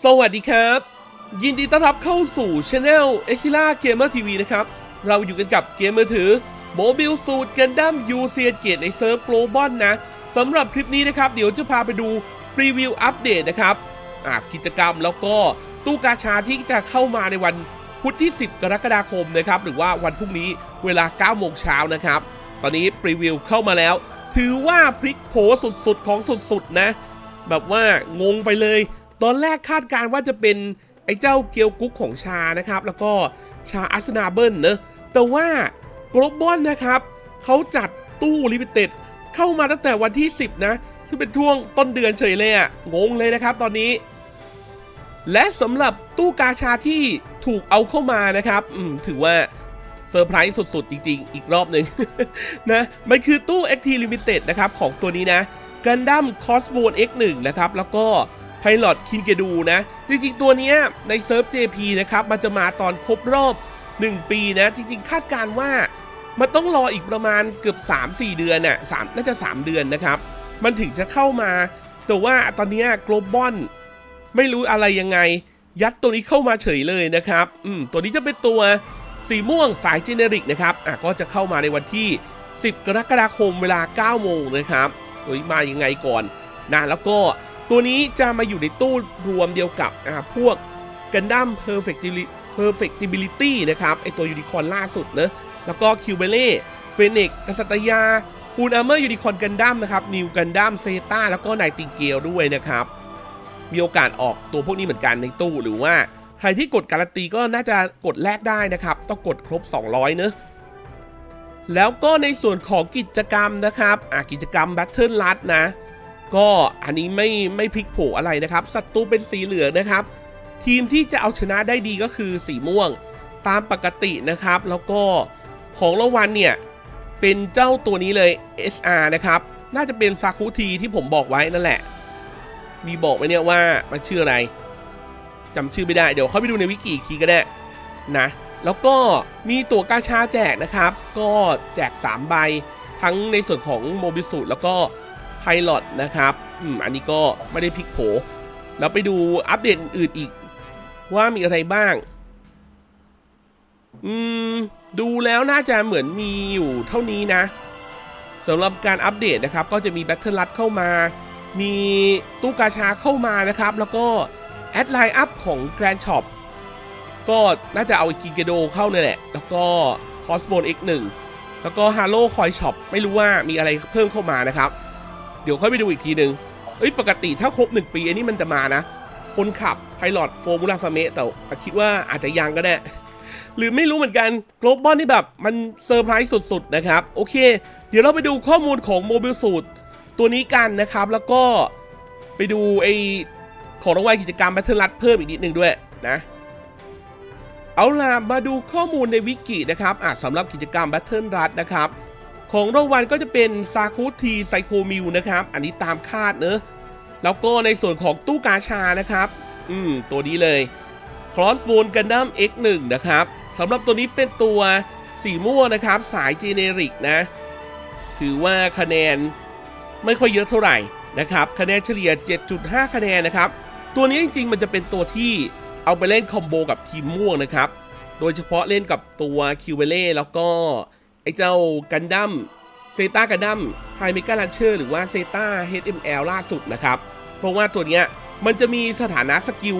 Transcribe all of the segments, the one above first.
สวัสดีครับ ยินดีต้อนรับเข้าสู่ช anel e x i l a Gamer TV นะครับ เราอยู่กันกับเกมมือถือโมบิลสูตรกันดั้มยูเซียเกตในเซิร์ฟโกลบอลนะสำหรับคลิปนี้นะครับ เดี๋ยวจะพาไปดูพรีวิวอัปเดตนะครับกิจกรรมแล้วก็ตู้กาชาที่จะเข้ามาในวันพุธที่ 10 กรกฎาคมนะครับ หรือว่าวันพรุ่งนี้เวลา 9 โมงเช้านะครับ ตอนนี้พรีวิวเข้ามาแล้ว ถือว่าพลิกโผสุดๆ ของสุดๆ นะ แบบว่างงไปเลย ตอนแรกคาดการ์ว่าจะเป็นไอ้เจ้าเกียวกุ๊กของชานะครับ แล้วก็ชาอัสนาเบิลเนอะแต่ว่าโกลบอลนะครับเขาจัดตู้ลิมิเต็ดเข้ามาตั้งแต่วันที่ 10 นะ ซึ่งเป็นช่วงต้นเดือนเฉยเลยอะงงเลยนะครับตอนนี้ และสำหรับตู้กาชาที่ถูกเอาเข้ามานะครับอืมถือว่าเซอร์ไพรส์สุด ๆ จริง ๆ อีกรอบหนึ่งนะ มันคือตู้ XT Limited นะครับ ของตัวนี้นะ Gundam Cosmos X1 นะครับ แล้วก็ Pilot k i n g e d u นะ จริงๆ ตัวนี้ในเซิร์ฟ JP นะครับมันจะมาตอนครบรอบ 1 ปีนะ จริงๆ คาดการณ์ว่า มันต้องรออีกประมาณเกือบ 3-4 เดือนน่ะสามน่าจะ 3 เดือนนะครับ มันถึงจะเข้ามา แต่ว่าตอนนี้ย Global ไม่รู้อะไรยังไง ยัดตัวนี้เข้ามาเฉยเลยนะครับ อืมตัวนี้จะเป็นตัวสีม่วงสายเจเนริกนะครับอะก็จะเข้ามาในวันที่ 10 กรกฎาคมเวลา 9 โมงนะครับตัวนี้มายังไงก่อนนะแล้วก็ ตัวนี้จะมาอยู่ในตู้รวมเดียวกับอ่าพวกกันดั้ม perfectili- perfectibility นะครับไอตัวยูนิคอร์นล่าสุดเนอะแล้วก็คิวเบเล่เฟนิกกษัตยาฟูนอาร์เมอร์ยูนิคอร์นกันดั้มนะครับนิวกันดั้มเซตาแล้วก็ไนติงเกลด้วยนะครับ มีโอกาสออกตัวพวกนี้เหมือนกันในตู้หรือว่าใครที่กดการันตีก็น่าจะกดแลกได้นะครับ ต้องกดครบ 200 เนอะแล้วก็ในส่วนของกิจกรรมนะครับอะกิจกรรม Battle r u นะ ก็อันนี้ไม่ไม่พลิกโผอะไรนะครับศัตรูเป็นสีเหลืองนะครับ ทีมที่จะเอาชนะได้ดีก็คือสีม่วงตามปกตินะครับ แล้วก็ของรางวัลเนี่ย เป็นเจ้าตัวนี้เลย SR นะครับ น่าจะเป็นซาคุทีที่ผมบอกไว้นั่นแหละ มีบอกไว้เนี่ยว่ามันชื่ออะไรจำชื่อไม่ได้เดี๋ยวเข้าไปดูในวิกิอีกทีก็ได้นะ แล้วก็มีตัวกาชาแจกนะครับ ก็แจก 3 ใบ ทั้งในส่วนของโมบิสูตแล้วก็ ไพลอตนะครับอืมอันนี้ก็ไม่ได้พลิกโผแล้วไปดูอัปเดตอื่นอีกว่ามีอะไรบ้าง อืม ดูแล้วน่าจะเหมือนมีอยู่เท่านี้นะสำหรับการอัปเดตนะครับ ก็จะมีแบทเทิลลัดเข้ามา มีตู้กาชาเข้ามานะครับ แล้วก็แอดไลน์อัพของ Grand Shop ก็น่าจะเอากิเกโดเข้าเนี่ยแหละ แล้วก็ Cosmos X1 แล้วก็ Halo Coin Shop ไม่รู้ว่ามีอะไรเพิ่มเข้ามานะครับ เดี๋ยวค่อยไปดูอีกทีหนึ่งเอ้ยปกติถ้าครบ 1 ปีอันนี้มันจะมานะ คนขับไพลอตโฟมูลาสเมะแต่แต่คิดว่าอาจจะยังก็ได้ หรือไม่รู้เหมือนกัน Global นี่แบบมันเซอร์ไพรส์สุดๆนะครับ โอเค เดี๋ยวเราไปดูข้อมูลของโมบิลสูตรตัวนี้กันนะครับ แล้วก็ไปดูไอของรางวัลกิจกรรม Battle รัดเพิ่มอีกนิดนึงด้วยนะ เอาล่ะมาดูข้อมูลในวิกินะครับอะสำหรับกิจกรรม Battle รัดนะครับ ของรางวัลก็จะเป็นซาคุทีไซโคมิวนะครับ อันนี้ตามคาดเนอะแล้วก็ในส่วนของตู้กาชานะครับ อืม ตัวนี้เลย Crossbone Gundam X1 นะครับสำหรับตัวนี้เป็นตัวสีม่วงนะครับ สายเจเนริกนะ ถือว่าคะแนนไม่ค่อยเยอะเท่าไหร่นะครับ คะแนนเฉลี่ย 7.5 คะแนนนะครับ ตัวนี้จริงๆ มันจะเป็นตัวที่เอาไปเล่นคอมโบกับทีมม่วงนะครับ โดยเฉพาะเล่นกับตัวคิวเบเล่แล้วก็ ไอ้เจ้ากันดั้มเซตากันดั้มไฮเมกาลันเชอร์หรือว่าเซตา HML ล่าสุดนะครับ เพราะว่าตัวเนี้ยมันจะมีสถานะสกิล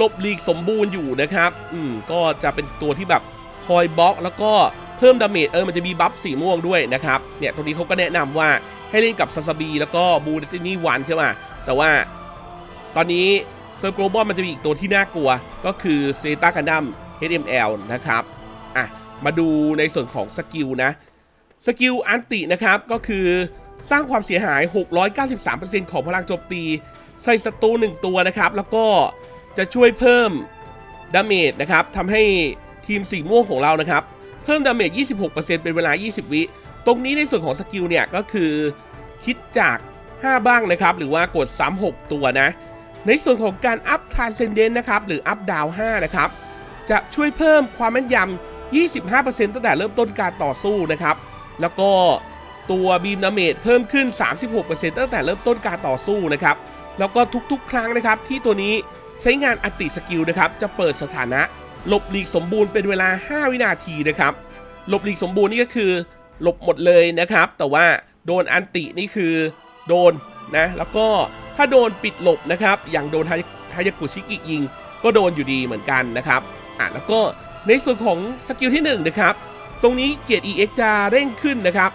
ลบลีกสมบูรณ์อยู่นะครับ อืม ก็จะเป็นตัวที่แบบคอยบล็อก แล้วก็เพิ่มดาเมจ เออ มันจะมีบัฟสีม่วงด้วยนะครับ เนี่ย ตรงนี้เขาก็แนะนำว่าให้เล่นกับซาซาบีแล้วก็บูเดตินี่วันใช่ไหมแต่ว่าตอนนี้เซิร์ฟโกลบอลมันจะมีอีกตัวที่น่ากลัว ก็คือเซตากันดัม HML นะครับ อะ มาดูในส่วนของสกิลนะสกิลอันตินะครับก็คือสร้างความเสียหาย 693%ของพลังโจมตี ใส่ศัตรู1ตัวนะครับ แล้วก็จะช่วยเพิ่มดาเมจนะครับทำให้ทีมสีม่วงของเรานะครับ เพิ่มดาเมจ 26%เป็นเวลา 20 วิ ตรงนี้ในส่วนของสกิลเนี่ยก็คือคิดจาก 5 บ้างนะครับ หรือว่ากดซ้ำ6ตัวนะ ในส่วนของการอัพ Transcendent นะครับ หรืออัพดาว5นะครับ จะช่วยเพิ่มความแม่นยำ 25%ตั้งแต่เริ่มต้นการต่อสู้นะครับ แล้วก็ตัวบีมดาเมจเพิ่มขึ้น 36%ตั้งแต่เริ่มต้นการต่อสู้นะครับ แล้วก็ทุกๆ ครั้งนะครับที่ตัวนี้ใช้งานอติสกิลนะครับจะเปิดสถานะหลบหลีกสมบูรณ์เป็นเวลา 5 วินาทีนะครับหลบหลีกสมบูรณ์นี่ก็คือหลบหมดเลยนะครับ แต่ว่าโดนอันตินี่คือโดนนะแล้วก็ถ้าโดนปิดหลบนะครับ อย่างโดนฮายฮายากุชิกิยิง ก็โดนอยู่ดีเหมือนกันนะครับอะแล้วก็ ในส่วนของสกิลที่1นะครับ ตรงนี้เกียรติ EX จะเร่งขึ้นนะครับ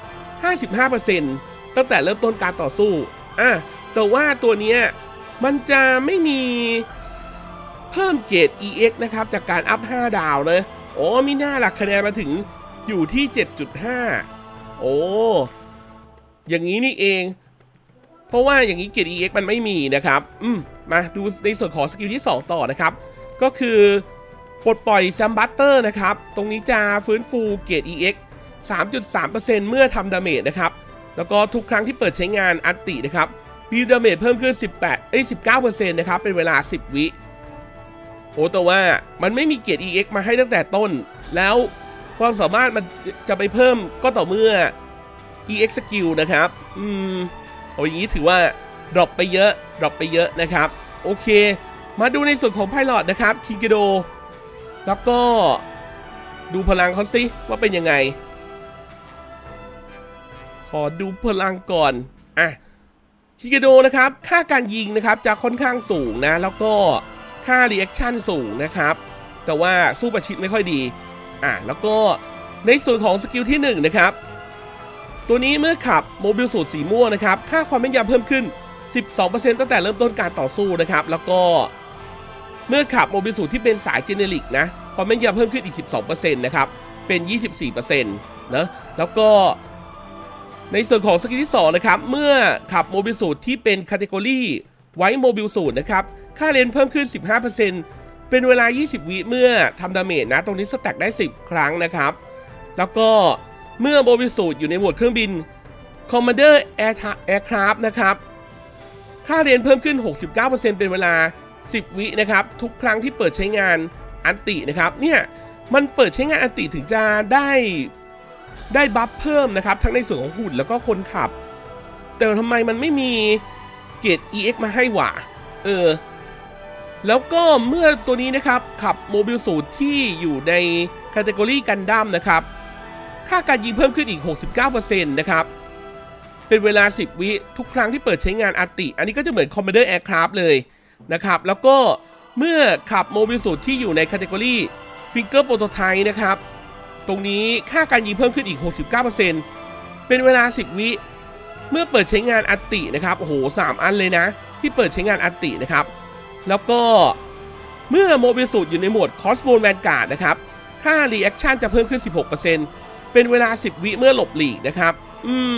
55%ตั้งแต่เริ่มต้นการต่อสู้ อะ แต่ว่าตัวเนี้ยมันจะไม่มีเพิ่มเกรด EX นะครับ จากการอัพ 5 ดาวเลย โอ้มีหน้าหลักคะแนนมาถึงอยู่ที่ 7.5 โอ้ อย่างนี้นี่เอง เพราะว่าอย่างนี้เกียรติ EX มันไม่มีนะครับ อืม มาดูในส่วนของสกิลที่ 2 ต่อนะครับ ก็คือ ปลดปล่อยซัมบัตเตอร์นะครับ ตรงนี้จะฟื้นฟูเกรติ EX 3.3%เมื่อทำดาเมจนะครับ แล้วก็ทุกครั้งที่เปิดใช้งานอันตินะครับมีดาเมจเพิ่มขึ้น 18 เอ้ย 19%นะครับ เป็นเวลา 10 วิโอ้แต่ว่ามันไม่มีเกียรติ EX มาให้ตั้งแต่ต้น แล้วความสามารถมันจะไปเพิ่มก็ต่อเมื่อ EX skill นะครับ อืมโอ้อย่างนี้ถือว่าดรอปไปเยอะ ดรอปไปเยอะนะครับ โอเค มาดูในส่วนของไพลอตนะครับ คิงเกโด แล้วก็ดูพลังเขาสิว่าเป็นยังไง ขอดูพลังก่อน อะคิงเกโดนะครับ ค่าการยิงนะครับจะค่อนข้างสูงนะ แล้วก็ค่ารีแอคชั่นสูงนะครับ แต่ว่าสู้ประชิดไม่ค่อยดี อะ แล้วก็ในส่วนของสกิลที่ 1 นะครับ ตัวนี้เมื่อขับโมบิลสูตรสีม่วงนะครับ ค่าความแม่นยำเพิ่มขึ้น 12%ตั้งแต่เริ่มต้นการต่อสู้นะครับ แล้วก็ เมื่อขับโมบิสูที่เป็นสายเจเนริกนะความแม่นยำเพิ่มขึ้นอีก 12%นะครับ เป็น 24%นะแล้วก็ในส่วนของสกิลที่ 2 นะครับ เมื่อขับโมบิลสูตรที่เป็นคาต e กอรี่ไว้โมบิลสูตรนะครับ ค่าเลนเพิ่มขึ้น 15%เป็นเวลา 20 วิเมื่อทำดาเมจนะ ตรงนี้สแต็กได้ 10 ครั้งนะครับ แล้วก็เมื่อโมบิลสูตรอยู่ในหมวดเครื่องบิน Commander Air Aircraft นะครับ ค่าเรียนเพิ่มขึ้น 69%เป็นเวลา 10 วินะครับ ทุกครั้งที่เปิดใช้งานอันตินะครับ เนี่ยมันเปิดใช้งานอันติถึงจะได้ได้บัฟเพิ่มนะครับ ทั้งในส่วนของหุ่นแล้วก็คนขับ แต่ทำไมมันไม่มีเกรด EX มาให้หว่าเออ แล้วก็เมื่อตัวนี้นะครับ ขับโมบิลสูตรที่อยู่ในคาต e กอรี่กันดั้มนะครับ ค่าการยิงเพิ่มขึ้นอีก 69%นะครับเป็นเวลา 10 วิทุกครั้งที่เปิดใช้งานอาติ อันนี้ก็จะเหมือน Commander Aircraft เลย นะครับ แล้วก็เมื่อขับโมบิลสูตรที่อยู่ในคาต e กอรี่ Finger Prototype นะครับ ตรงนี้ค่าการยิงเพิ่มขึ้นอีก 69%เป็นเวลา 10 วิ เมื่อเปิดใช้งานอัตตินะครับ โอ้โห 3 อันเลยนะ ที่เปิดใช้งานอัตตินะครับ แล้วก็เมื่อโมบิลสูตรอยู่ในโหมด Cosmo Vanguard นะครับ ค่า Reaction จะเพิ่มขึ้น 16%เป็นเวลา 10 วิเมื่อหลบหลีกนะครับ อืม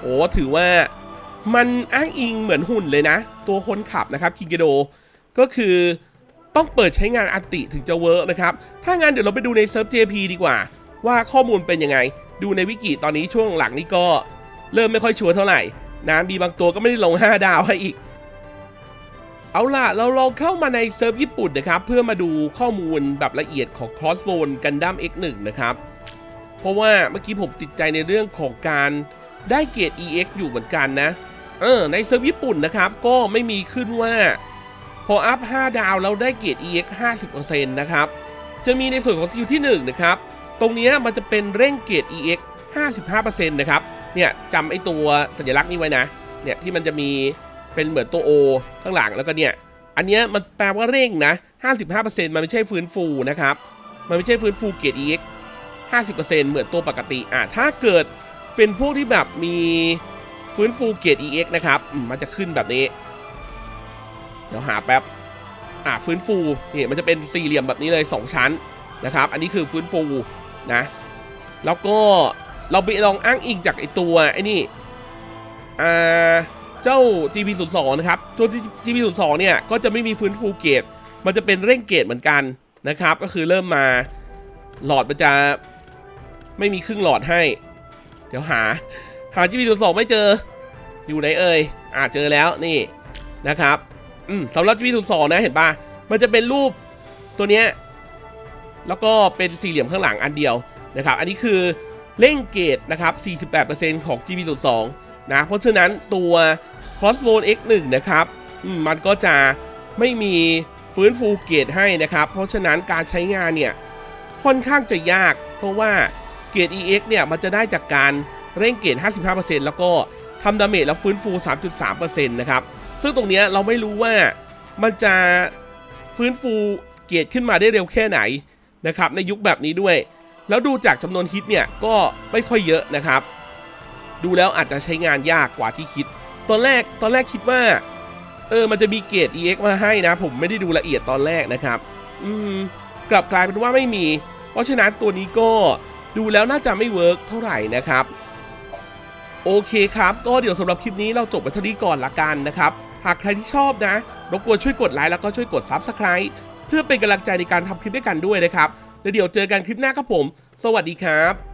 โอ้ถือว่า มันอ้างอิงเหมือนหุ่นเลยนะ ตัวคนขับนะครับคิงเกโดก็คือต้องเปิดใช้งานอัติถึงจะเวิร์กนะครับ ถ้างั้นเดี๋ยวเราไปดูในเซิร์ฟ JP ดีกว่า ว่าข้อมูลเป็นยังไง ดูในวิกิตอนนี้ช่วงหลังนี้ก็ เริ่มไม่ค่อยชัวร์เท่าไหร่นะมีบางตัวก็ไม่ได้ลง 5 ดาวให้อีก เอาล่ะ เราลองเข้ามาในเซิร์ฟญี่ปุ่นนะครับ เพื่อมาดูข้อมูลแบบละเอียดของ Crossbone Gundam X1 นะครับ เพราะว่าเมื่อกี้ผมติดใจในเรื่องของการได้เกรด EX อยู่เหมือนกันนะ เออในเซิร์ฟญี่ปุ่นนะครับ ก็ไม่มีขึ้นว่าพออัพ 5 ดาวแล้วได้เกรด EX 50%นะครับ จะมีในส่วนของสกิลที่ 1 นะครับ ตรงนี้มันจะเป็นเร่งเกรด EX 55%นะครับ เนี่ยจำไอตัวสัญลักษณ์นี้ไว้นะ เนี่ยที่มันจะมีเป็นเหมือนตัว O ข้างหลังแล้วก็เนี่ย อันเนี้ยมันแปลว่าเร่งนะ 55%มันไม่ใช่ฟื้นฟูนะครับ มันไม่ใช่ฟื้นฟูเกรด EX 50%เหมือนตัวปกติ อะถ้าเกิดเป็นพวกที่แบบมี ฟื้นฟูเกรด EX นะครับอืมมันจะขึ้นแบบนี้ เดี๋ยวหาแป๊บ อะฟื้นฟูนี่มันจะเป็นสี่เหลี่ยมแบบนี้เลย 2 ชั้นนะครับ อันนี้คือฟื้นฟูนะ แล้วก็เราไปลองอ้างอิงจากไอตัวไอ้นี่ อ่า เจ้า GP02 นะครับ ตัว GP02 เนี่ยก็จะไม่มีฟื้นฟูเกรดมันจะเป็นเร่งเกรดเหมือนกันนะครับ ก็คือเริ่มมาหลอดมันจะไม่มีครึ่งหลอดให้ เดี๋ยวหา หา GP02 ไม่เจอ อยู่ไหนเอ่ยอ่าเจอแล้วนี่นะครับอืมสำหรับ GP02 นะเห็นปะมันจะเป็นรูปตัวเนี้ยแล้วก็เป็นสี่เหลี่ยมข้างหลังอันเดียวนะครับ อันนี้คือเร่งเกรดนะครับ 48%ของ GP02 นะ เพราะฉะนั้นตัว Crossbone X1 นะครับมมันก็จะไม่มีฟื้นฟูเกรดให้นะครับ เพราะฉะนั้นการใช้งานเนี่ย ค่อนข้างจะยาก เพราะว่าเกรด EX เนี่ย มันจะได้จากการ เร่งเกรด55%แล้วก็ทำดาเมจแล้วฟื้นฟู 3.3%นะครับ ซึ่งตรงนี้เราไม่รู้ว่ามันจะฟื้นฟูเกรดขึ้นมาได้เร็วแค่ไหนนะครับในยุคแบบนี้ด้วย แล้วดูจากจำนวนฮิตเนี่ยก็ไม่ค่อยเยอะนะครับ ดูแล้วอาจจะใช้งานยากกว่าที่คิด ตอนแรกตอนแรกคิดว่า เออมันจะมีเกรด EX มาให้นะ ผมไม่ได้ดูละเอียดตอนแรกนะครับ อืมกลับกลายเป็นว่าไม่มี เพราะฉะนั้นตัวนี้ก็ดูแล้วน่าจะไม่เวิร์กเท่าไหร่นะครับ โอเคครับ ก็เดี๋ยวสำหรับคลิปนี้เราจบไปเท่านี้ก่อนละกันนะครับ หากใครที่ชอบนะรบกวนช่วยกดไลค์แล้วก็ช่วยกด Subscribe เพื่อเป็นกำลังใจในการทำคลิปด้วยกันด้วยนะครับ แล้วเดี๋ยวเจอกันคลิปหน้าครับผม สวัสดีครับ